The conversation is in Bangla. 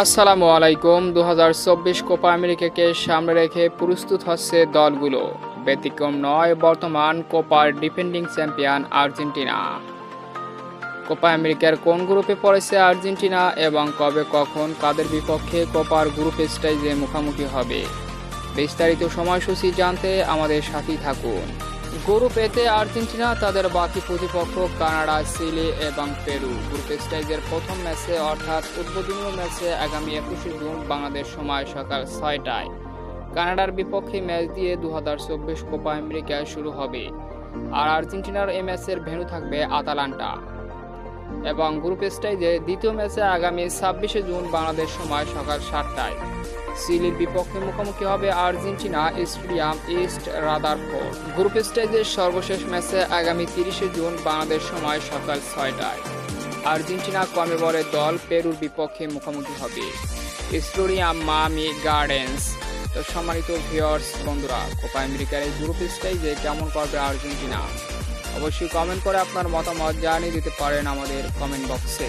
আসসালামু আলাইকুম। দু হাজার চব্বিশ কোপা আমেরিকাকে সামনে রেখে প্রস্তুত হচ্ছে দলগুলো। ব্যতিক্রম নয়, বর্তমান কোপার ডিফেন্ডিং চ্যাম্পিয়ন আর্জেন্টিনা। কোপা আমেরিকার কোন গ্রুপে পড়েছে আর্জেন্টিনা এবং কবে কখন কাদের বিপক্ষে কোপার গ্রুপ স্টাইজে মুখোমুখি হবে? বিস্তারিত সময়সূচি জানতে আমাদের সাথেই থাকুন। গ্রুপ এতে আর্জেন্টিনা তাদের বাকি প্রতিপক্ষ কানাডা, চিলি এবং পেরু। গ্রুপ স্টেজের প্রথম ম্যাচে অর্থাৎ উদ্বোধনীয় ম্যাচে আগামী একুশে জুন বাংলাদেশ সময় সকাল ছয়টায়। কানাডার বিপক্ষে ম্যাচ দিয়ে দু হাজার চব্বিশ কোপা আমেরিকায় শুরু হবে। আর আর্জেন্টিনার এই ম্যাচের ভেন্যু থাকবে আতালান্টা এবং গ্রুপ স্টেজে দ্বিতীয় ম্যাচে আগামী ছাব্বিশে জুন বাংলাদেশ সময় সকাল সাতটায়। চিলির বিপক্ষে মুখোমুখি হবে Argentina, stadium East Rutherford. Group স্টেজের সর্বশেষ ম্যাচে আগামী তিরিশে জুন বাংলাদেশ সময় সকাল ছয়টায়। আর্জেন্টিনা কমেবরের দল পেরুর বিপক্ষে মুখোমুখি হবে। স্টেডিয়াম মামি গার্ডেন্স। তো সম্মানিত ভিউয়ার্স, বন্ধুরা, কোপা আমেরিকার এই গ্রুপ স্টেজে কেমন করবে আর্জেন্টিনা? অবশ্যই কমেন্ট করে আপনার মতামত জানিয়ে দিতে পারেন আমাদের কমেন্ট বক্সে